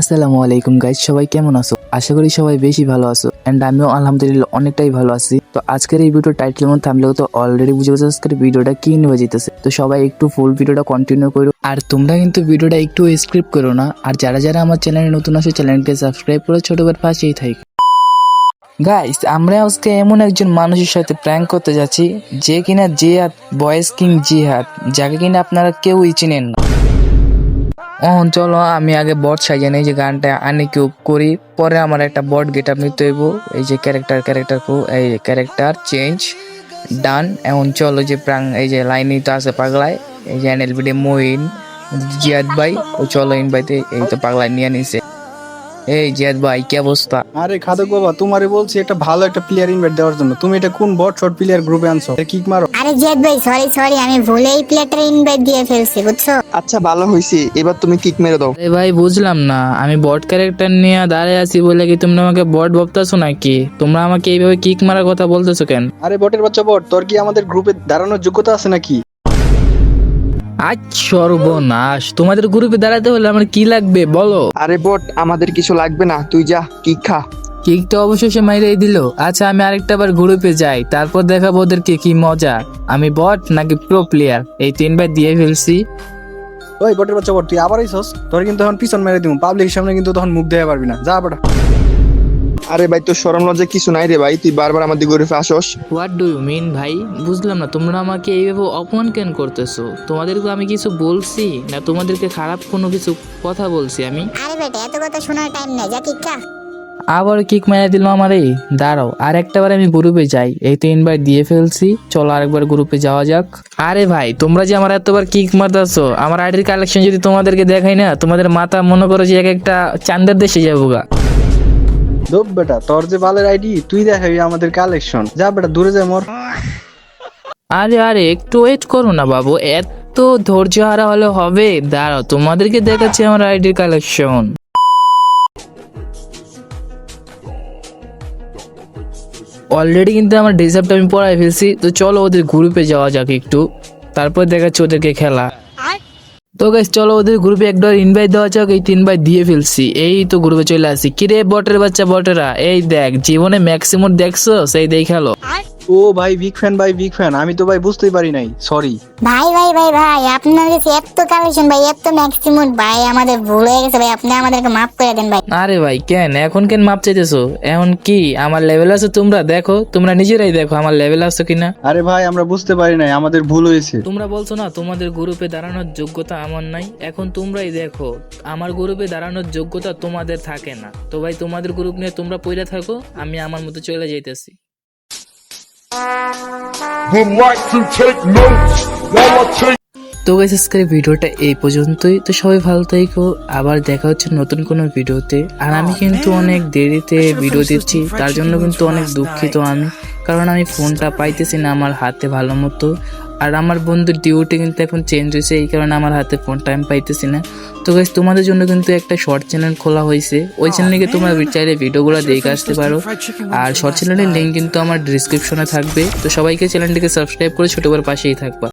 আসসালামু আলাইকুম গাইজ সবাই কেমন আছো? আশা করি সবাই বেশি ভালো আছো। এন্ড আমিও আলহামদুলিল্লাহ অনেকটাই ভালো আছি। তো আজকের এই ভিডিও টাইটেল মধ্যে থামলেও তো অলরেডি বুঝে গেছো আজকের ভিডিওটা কি নিয়ে যেতেছে তো সবাই একটু ফুল ভিডিওটা কন্টিনিউ করো। আর তোমরা কিন্তু ভিডিওটা একটু স্ক্রিপ্ট করো না। আর যারা যারা আমার চ্যানেলে নতুন আছে চ্যানেলকে সাবস্ক্রাইব করে ছোটবার পাশেই থাক গাইস আমরা আজকে এমন একজন মানুষের সাথে প্র্যাঙ্ক করতে যাচ্ছি, যে কিনা জিহাদ বয়েস কিং জিহাদ, যাকে কিনা আপনারা কেউই চিনেন না। চলো, আমি আগে বট সাজিয়ে নেই যে গানটা আনি কেউ করি, পরে আমার একটা বট গেট আপ নিতে হইব। এই যে ক্যারেক্টার ক্যারেক্টার এই ক্যারেক্টার চেঞ্জ ডান এখন চলো, যে প্রাং, এই যে লাইনই তো আছে পাগলায়, এই যে এনএলবিডি মোহিন, জিয়াদ ভাই, ও চলো ইনভাইতে এই তো পাগলায় নিয়ে নিছে। এই জিয়াদ ভাই কি অবস্থা? আরে খাদক বাবা তোমারে বলছি একটা ভালো একটা প্লেয়ার ইনভাইট দেওয়ার জন্য। তুমি এটা কোন বট শট প্লেয়ার গ্রুপে আনছো? কিক মারো। আরে জেদ ভাই সরি সরি আমি ভুলে এই প্লেয়ারটার ইনভাইট দিয়ে ফেলছি বুঝছ? আচ্ছা ভালো হয়েছে এবার তুমি কিক মেরে দাও। আরে ভাই বুঝলাম না। আমি বট ক্যারেক্টার নিয়ে দাঁড়িয়ে আছি বলে কি তোমরা আমাকে বট ভাবতেছো নাকি? তোমরা আমাকে এইভাবে কিক মারার কথা বলতেছো কেন? আরে বটের বাচ্চা বট তোর কি আমাদের গ্রুপে দাঁড়ানোর যোগ্যতা আছে নাকি? আজ সর্বনাশ। তোমাদের গ্রুপে দাঁড়াতে হলে আমার কি লাগবে বলো? আরে বট আমাদের কিছু লাগবে না তুই যা কিক খা। কিক তো অবশেষে মাইরেই দিল। আচ্ছা আমি আরেকটা বার গ্রুপে যাই তারপর দেখাবো ওদেরকে কি মজা। আমি বট নাকি প্রো প্লেয়ার এই তিনবার দিয়ে ফেলছি। ওই বটের বাচ্চা বট তুই আবার আইসস? তোর কিন্তু এখন পিছন মেরে দিব পাবলিক সামনে কিন্তু তখন মুখ দেওয়া পারবি না। যা বেটা। আরে ভাই তোর সরম লজ্জা কিছু নাই রে ভাই তুই বারবার আমাদের গ্রুপে আসস। হোয়াট ডু ইউ মিন ভাই? বুঝলাম না তোমরা আমাকে এইভাবে অপমান কেন করতেছো? তোমাদেরকে আমি কিছু বলছি না তোমাদেরকে খারাপ কোনো কিছু কথা বলছি আমি? আরে বেটা এত কথা শোনার টাইম নেই যা কিকা আবার কিক মেরে দিল আমার। এই দাঁড়াও আর একটা বার আমি গ্রুপে যাই। এই তো ইনভাইট দিয়ে ফেলছি। চলো আরেকবার গ্রুপে যাওয়া যাক। আরে ভাই তোমরা যে আমার এতবার কিক মারতেছো আমার আইডির কালেকশন যদি তোমাদেরকে দেখাই না তোমাদের মাথা মনে করো যে এক একটা চান্দের দেশে যাব গা। দোপ বেটা, তোর যে বালের আইডি তুই দেখাবি আমাদের কালেকশন যা বেটা, দূরে যা, মোর। আরে আরে, একটু ওয়েট করো না বাবু, এত ধৈর্য হারা হলে হবে। দাঁড়াও, তোমাদেরকে দেখাচ্ছি আমার আইডির কালেকশন অলরেডি কিন্তু আমার ডিসার্ভটা আমি পড়াই ফেলছি, তো চলো ওদের গ্রুপে যাওয়া যাক একটু। তারপর দেখাচ্ছি ওদেরকে খেলা। তো গাইস চলো ওদের গ্রুপে একবার ইনভাইট দেওয়া যাক, এই তিন ভাই দিয়ে ফেলছি। এই তো গ্রুপে চলে আসি। কিরে বটের বাচ্চা বটেরা, এই দেখ, জীবনে ম্যাক্সিমাম দেখছ, সেই দেখাল। ও ভাই বিগ ফ্যান ভাই বিগ ফ্যান আমি তো ভাই বুঝতেই পারি নাই সরি ভাই ভাই ভাই ভাই আপনার কাছে এত কালেকশন ভাই এত ম্যাক্সিমাম ভাই আমাদের ভুল হয়ে গেছে ভাই আপনি আমাদেরকে মাফ করে দেন ভাই। আরে ভাই কেন? এখন কেন মাপ চাইতেছো? এখন কি? আমার লেভেল আছে তোমরা দেখো। তোমরা নিজেরাই দেখো আমার লেভেল আছে কিনা। আরে ভাই আমরা বুঝতে পারি নাই আমাদের ভুল হয়েছে। তোমরা বলছো না তোমাদের গ্রুপে দাঁড়ানোর যোগ্যতা আমার নাই। এখন তোমরাই দেখো আমার গ্রুপে দাঁড়ানোর যোগ্যতা তোমাদের থাকে না। তো ভাই তোমাদের গ্রুপ নিয়ে তোমরা পইরা থাকো আমি আমার মতো চলে যাইতেছি। তো গাইস আজকের ভিডিওটা এই পর্যন্তই। তো সবাই ভালো থাকো। আবার দেখা হচ্ছে নতুন কোনো ভিডিওতে। আর আমি কিন্তু অনেক দেরিতে ভিডিও দিচ্ছি। তার জন্য কিন্তু অনেক দুঃখিত আমি। কারণ আমি ফোনটা পাইতেছি না আমার হাতে ভালো মতো। আর আমার বন্ধুর ডিউটি কিন্তু এখন চেঞ্জ হয়েছে এই কারণে আমার হাতে ফোন টাইম পাইতেছি না। তো গাইজ তোমাদের জন্য কিন্তু একটা শর্ট চ্যানেল খোলা হয়েছে। ওই চ্যানেলে তোমরা চাইলে ভিডিওগুলো দেখে আসতে পারো। আর শর্ট চ্যানেলের লিঙ্ক কিন্তু আমার ডিসক্রিপশনে থাকবে। তো সবাইকে চ্যানেলটিকে সাবস্ক্রাইব করে ছোটোবার পাশেই থাকবা।